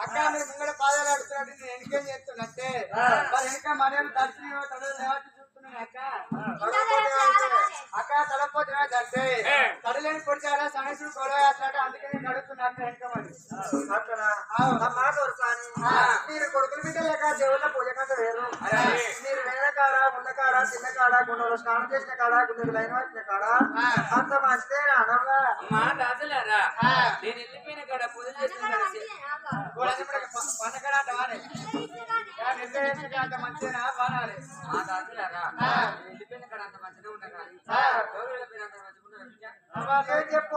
అక్క మీరు ముంగడ పాదాలు అడుగుతున్నాడు నేను వెనకేం చేస్తున్నట్టే మరి వెనక మరేం దర్శనం తడలు లేవట్టి చూస్తున్నాను అక్క అక్క తడపోతే అంటే తడలేని పొడిచారా సమస్యలు గొడవ వేస్తాడు అందుకే నేను అడుగుతున్నా అక్క వెనక మరి మాట వరుసాని. మీరు కొడుకుల బిడ్డ లేక దేవుళ్ళ పూజ కంట వేరు. మీరు వేరే కాడ ఉన్న కాడ చిన్న కాడ గుండెలో స్నానం చేసిన కాడ గుండెలు లైన్ వచ్చిన కాడ అంత మంచిదే అనవా అమ్మా నేను వెళ్ళిపోయిన కాడ పూజ చేసిన పండగడ అంత మంచిగా బాగాలి మా దాసలారా నేను వెళ్ళిపోయిన కాడ అంత మంచిగా ఉంటా కానీ ఎవరు వెళ్ళిపోయిన అంత మంచిగా ఉండరు బిడ్డ. ఏం చెప్పు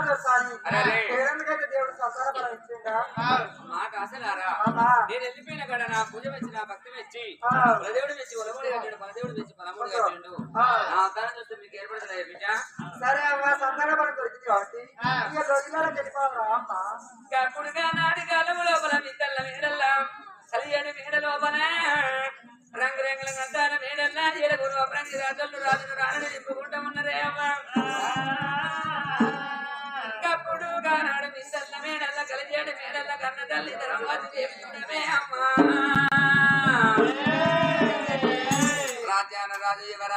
ముట్టు పెట్టి చెప్తాయమ్మా? నాకు ప్రాబ్లం అవుతుంది. ఆవు, ఆవు. అమ్మా దొరసాని, పేరెందుకైతే దేవుడు సంతాన బలం ఇచ్చిండా? మా దాసలారా అమ్మా. నేను వెళ్ళిపోయిన కాడ నా పూజ మెచ్చి నా భక్తి మెచ్చి ఆ. బలదేవుడు మెచ్చి ఒలమూడి కట్టాడు బలదేవుడు మెచ్చి పలమూడు కట్టాడు ఆ. నా అవతారం చూస్తే మీకు ఏర్పడుతుంది బిడ్డ సరే అమ్మా సంతాన దొరికింది కాబట్టి ఇక రోజులలో చనిపోవాలా అమ్మా కప్పుడుగా నాటి కాలము లోపల మీ కళ్ళ మేడల్ల కలియని మేడ లోపల రంగు రంగుల గంధాల మేడల్లా ఏడుగురు అపరంగి రాజులు రాజును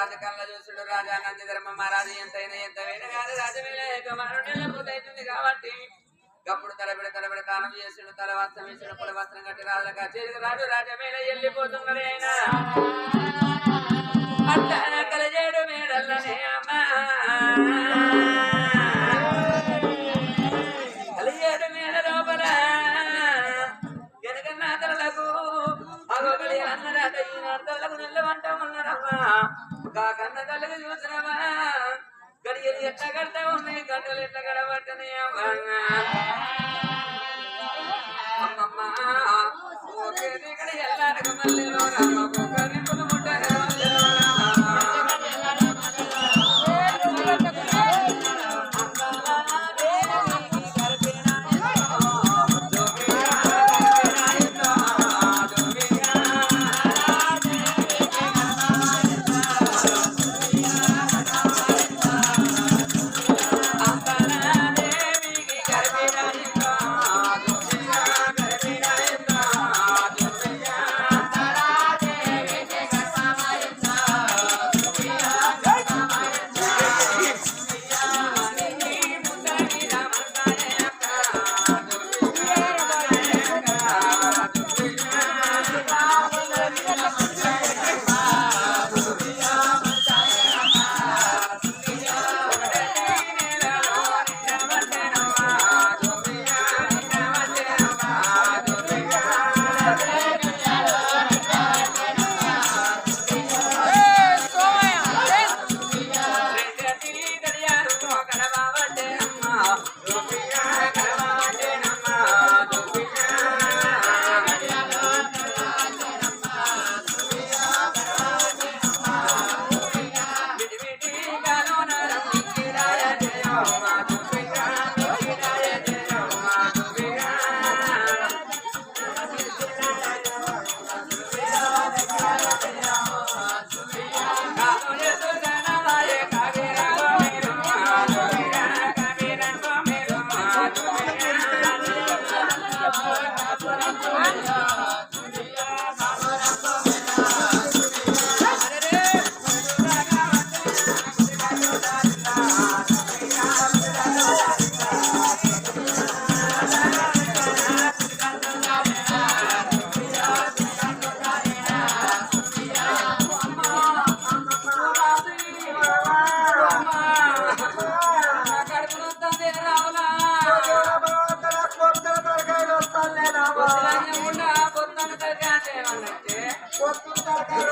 రాజు చూసుడు రాజా నంది ధర్మ మహారాజు ఎంతైనా ఎంత వేడగాని రాజమేలే కుమారుడు పూర్తయితుంది కాబట్టి. గప్పుడు తలబిడ తలబిడ దానం చేసుడు తల వస్త్రం వేసుడు పుల వస్త్రం కట్టి రాజుల కచేరికి రాజు రాజమేళ వెళ్ళిపోతున్నది ఆయన. అట్లా కలజేడు మేడల్లనే అమ్మా.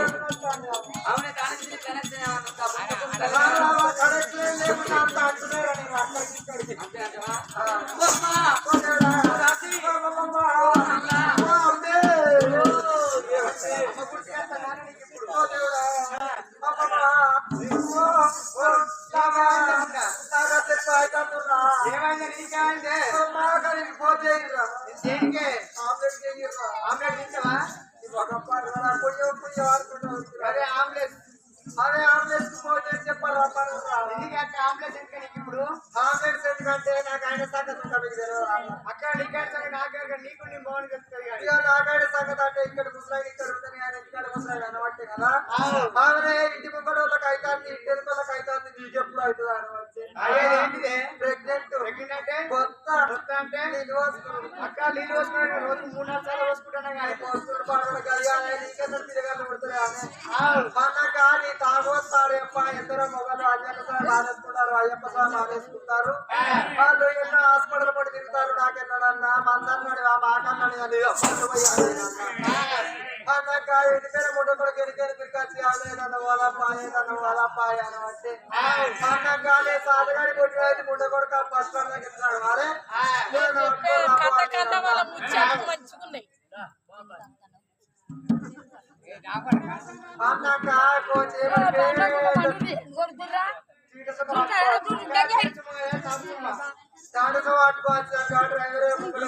ఆమ్లెట్. ఆమ్లెట్ తింటావా ఒక పర్రా, కానీ. నాకాడ సంగతి అంటే ఇక్కడ ముసలాయి ఇక్కడ ఇక్కడ ముసలాయి అనబట్టే కదా. ఆమెనే ఇంటి ముంగడ వాళ్ళకి అవుతుంది ఇంటి వెనుక వాళ్ళకి అవుతుంది నీకు ఎప్పుడు అవుతుంది అనబట్టి. ప్రెగ్నెంట్. కొత్త. కొత్త అంటే? నీళ్ళు వస్తుంది అక్క నీళ్ళు పోసుకున్నాడు రోజు మూడు నాలుగు సార్లు పోసుకుంటాను కానీ వస్తుడు పాడలు కలిగానే నీకెంత తిరగాలి పడుతుంది ఆమె. ఆవు. అన్నాక నీ తాగొస్తారు అప్ప ఎందరో మొగలు అయ్యప్ప స్వామి మానేసుకుంటారు అయ్యప్ప స్వామి మానేసుకుంటారు వాళ్ళు ఎన్నో హాస్పిటల్ పడి తిరుగుతారు నాకెన్నడన్నా మందన్నాడు ఆ మాకన్నాడు అని అప్పుడు పోయి అన్నాడు. అన్నాక ఇంటి పేరు ముడ్డ కొడుకు ఎనికని పిలిచి ఆమెదన్న వాళ్ళ పాయేదన్న వాళ్ళ పాయ అనబట్టి అన్నాక నీ సాధగాడి కొట్టి అయితే ముడ్డ కొడుకు ఫస్ట్ దగ్గర ఇస్తున్నాడు వారే నేను కథ కథ వాళ్ళ అనుకోరా ముచ్చట్లు మంచుకున్నాయి అన్నాక కోచే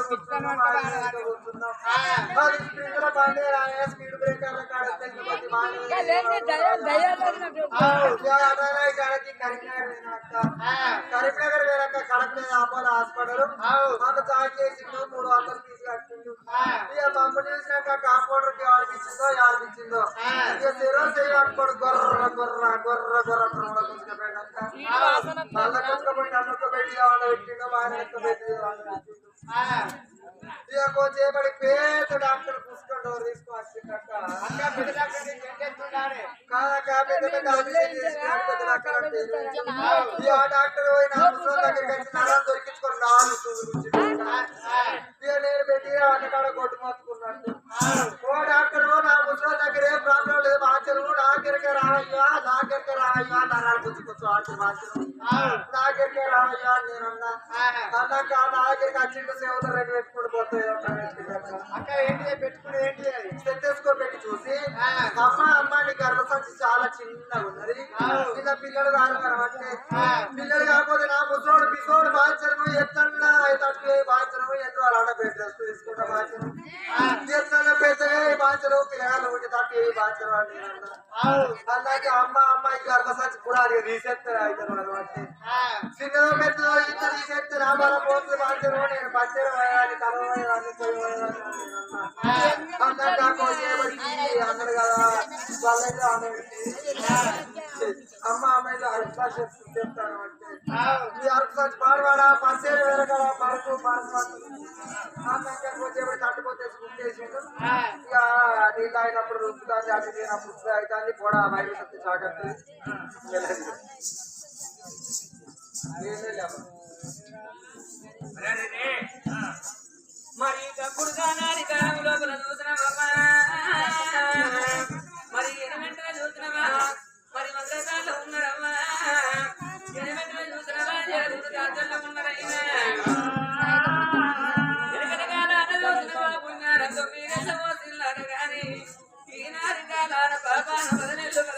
కూర్చున్నాం అది స్పీడ్ బ్రేకర్ల కరీంనగర్ వేరక్క కడప మీద ఆపాలి హాస్పిటల్ మాకు చార్జ్ చేసిండు మూడు వందలు ఫీజు కట్టిండు ఇక మమ్మ చూసినాక కాంపౌండర్కి ఆడిపించిందో ఆడిపించిందో ఇక చెయ్యి పట్టుకోడు గొర్ర గొర్ర గొర్ర గొర్ర గొర్ర కూర్చుకోపోయినాక పెట్టిండు కొంచెంసేపటి పేద డాక్టర్ పుస్తకం తీసుకొచ్చిందక్క అక్క పెద్ద డాక్టర్? కాదక్క పెద్ద పెద్ద ఆ నా దగ్గరికి వచ్చి నరాలు దొరికించుకొని నాలుగు నేను పెట్టి అన్న కాడ కొట్టు మొత్తుకున్నట్టు ఓ డాక్టర్ నా ముసలి దగ్గర ఏం ప్రాబ్లం లేదు మాచరు నాకెరకే రావయ్యా. రావయ్యా నరాలు అని నేను అన్నా. అన్నాక నాకెరకి వచ్చిండు సేవలు రెండు పెట్టుకుని పోతాయి అక్క ఏంటిది పెట్టుకునేది ఏంటిది అది? స్టెథోస్కోప్ పెట్టి చూసి అమ్మ అమ్మ నీ గర్భసంచి చాలా చిన్నగా ఉన్నది. చిన్న పిల్లలు కాదు కనబట్టే పిల్లలు కాకపోతే నా ముసోడు పిసోడు బాధ్యను ఎత్తన్నా తట్టు బాధ్యను ఎన్నో బెడ్ రెస్ట్ తీసుకుంటా ఎత్తన్నా పెద్దగా బాధ్యను పిల్లగాళ్ళు ఉంటే తట్టు ఏ. అలాగే అమ్మ అమ్మాయి గర్భసంచి కూడా అది తీసేస్తారు అయితే అనబట్టి చిన్నదో పెద్దదో ఇంత బల పోతుంది బాధ్యను నేను పచ్చడి పోయాలి కలవ పోయాలి పొయ్యి పోయాలి అని నేను అన్నా. అన్నాక నాకు చేయబడి అన్నాడు కదా వాళ్ళైతే అమ్మ అమ్మాయిలు అల్పా చెప్తాను అంటే అరకు పాడవాడా వేరే కదా పడుకు తట్టుపోతే గుర్తేసిండు ఇక నీళ్ళు అయినప్పుడు రుద్దుతాంది అటు తినప్పుడు అవుతుంది కూడా వచ్చి మరి తప్పుడు కానాడి పుణ్యారంతో బాబా మోసిల్లారు